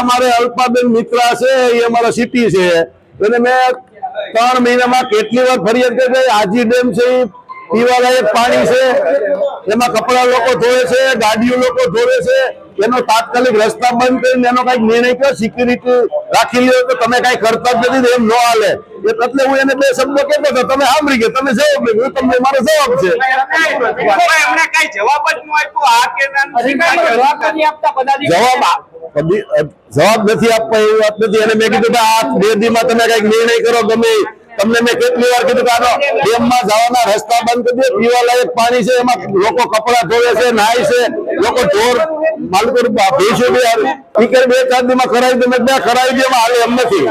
અમારે અલ્પાબેન મિત્રા છે, એ અમારા સિટી છે. એને મેં ત્રણ મહિનામાં કેટલી વાર ફરિયાદ કરી આજી ડેમ છે, પીવાલાયક પાણી છે, એમાં કપડા લોકો ધોવે છે, ગાડીઓ લોકો ધોવે છે એનો તાત્કાલિક રસ્તા બંધ કરીને એનો કંઈક નિર્ણય કયો? સિક્યુરિટી રાખી લ્યો તો તમે કઈ કરતા જ નથી એમ ન હાલે. એટલે હું એને બે શબ્દો કહેતો હતો તમે સાંભળી ગયા તમે જવાબ નહીં હું તમને મારો જવાબ છે. કઈ જવાબ જ ન આપ્યો. આ કે જવાબ નથી આપવા એવી વાત નથી. અને મેં કીધું કે આ બે દીમાં તમે કંઈક નિર્ણય કરો ગમે તમને મેં કેટલી વાર કીધું કે આનો ડેમમાં જવાના રસ્તા બંધ કરી દે પીવા લાયક પાણી છે એમાં લોકો કપડા ધોવે છે નાય છે. લોકો ચોર માલકો ભેંસો બે ઈ કરી બે ચાર દીમાં કરાવી દે બે કીધું, કરાવી દે હાલે એમ નથી.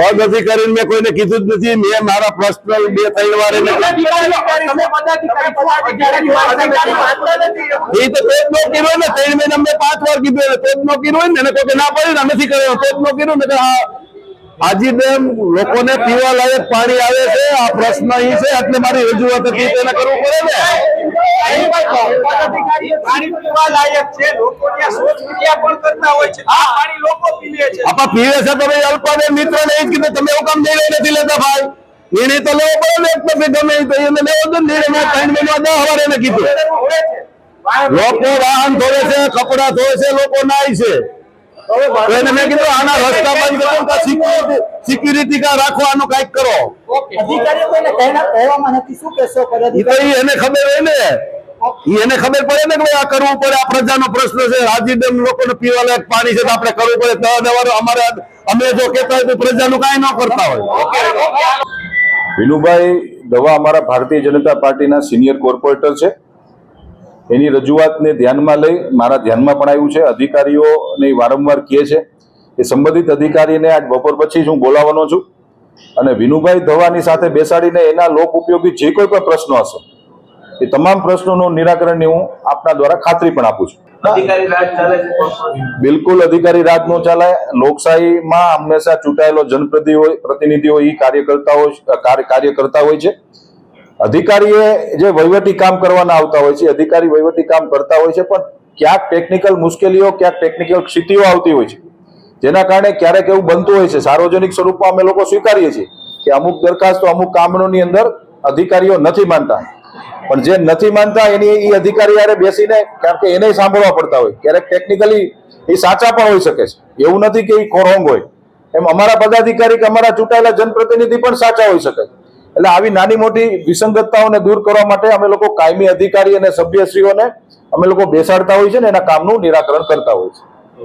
પદ અધિકારી મેં કોઈને કીધું જ નથી. મેં મારા પર્સનલ બે ત્રણ વાર એ તો પેટ નો કર્યો ને ત્રણ મહિના મેં પાંચ વાર કીધું પેટ નો કર્યો હોય ને એને કોઈ ના પડ્યું નથી કર્યો? પેટ નો કીધું ને હાજી ડેમ લોકોને પીવા લાયક પાણી આવે છે આ પ્રશ્ન અહીં છે એટલે મારી રજૂઆત હતી તેને કરવું પડે ને. પીવા છે આ પાણી લોકો પીવે છે આપા પીવે છે તો ભાઈ અલ્પાને મિત્ર ને કીધું તમે એવું કામ નિર્ણય નથી લેતા ભાઈ. નિર્ણય તો લેવો પડે ને પછી ગમે તો એને લેવો જ નિર્ણય મેં ત્રણ મહિના દસ વાર એને કીધું. લોકો વાહન ધોવે છે કપડા ધોવે છે લોકો નાય છે. એને મેં કીધું આના રસ્તા બંધ કરો સિક્યુરિટી સિક્યુરિટી કા રાખો આનું કંઈક કરો. અધિકારીઓ કોઈને કહેના- કહેવામાં નથી. શું કહેશો ઈ તો પદાધિકારી ઈ એને ખબર હોય ને. એને ખબર પડે ને કે આ કરવું પડે. આ પ્રજાનો પ્રશ્ન છે. હાજી ડેમ લોકોને પીવા લાયક પાણી છે તો આપણે કરવું પડે. દવા દવાનું અમારે અમે જો કહેતા હોય તો પ્રજાનું કાંઈ ન કરતા હોય. વિનુભાઈ દવા અમારા ભારતીય જનતા પાર્ટીના સિનિયર કોર્પોરેટર છે. એની રજૂઆતને ધ્યાનમાં લઈ મારા ધ્યાનમાં પણ આવ્યું છે. અધિકારીઓને વારંવાર કહે છે એ સંબંધિત અધિકારીને આજ બપોર પછી જ હું બોલાવવાનો છું અને વિનુભાઈ ધવાની સાથે બેસાડીને એના લોક ઉપયોગી જે કોઈ પણ પ્રશ્નો હશે એ તમામ પ્રશ્નોનું નિરાકરણની હું આપના દ્વારા ખાતરી પણ આપું છું. બિલકુલ અધિકારી રાજ નો ચાલે લોકશાહીમાં હંમેશા ચૂંટાયેલો જનપ્રતિનિધિ હોય પ્રતિનિધિઓ એ કાર્ય કરતા હોય કાર્ય કાર્ય કરતા હોય છે. અધિકારીએ જે વહીવટી કામ કરવાના આવતા હોય છે અધિકારી વહીવટી કામ કરતા હોય છે, પણ ક્યાંક ટેકનિકલ મુશ્કેલીઓ, ક્યાંક ટેકનિકલ ક્ષિતિઓ આવતી હોય છે. જેના કારણે ક્યારેક એવું બનતું હોય છે, સાર્વજનિક સ્વરૂપમાં અમે લોકો સ્વીકારીએ છીએ કે અમુક દરખાસ્તો, અમુક કામોની અંદર અધિકારીઓ નથી માનતા. પણ જે નથી માનતા, એની એ અધિકારી યારે બેસીને કારણ કે એને સાંભળવા પડતા હોય. ક્યારેક ટેકનિકલી એ સાચા પણ હોઈ શકે છે. એવું નથી કે એ ખોરોંગ હોય. એમ અમારા પદાધિકારી કે અમારા ચૂંટાયેલા જનપ્રતિનિધિ પણ સાચા હોઈ શકે એટલે આવી નાની મોટી વિસંગતતાઓને દૂર કરવા માટે અમે લોકો કાયમી અધિકારી અને સભ્યશ્રીઓને અમે લોકો બેસાડતા હોય છે ને એના કામનું નિરાકરણ કરતા હોય છે.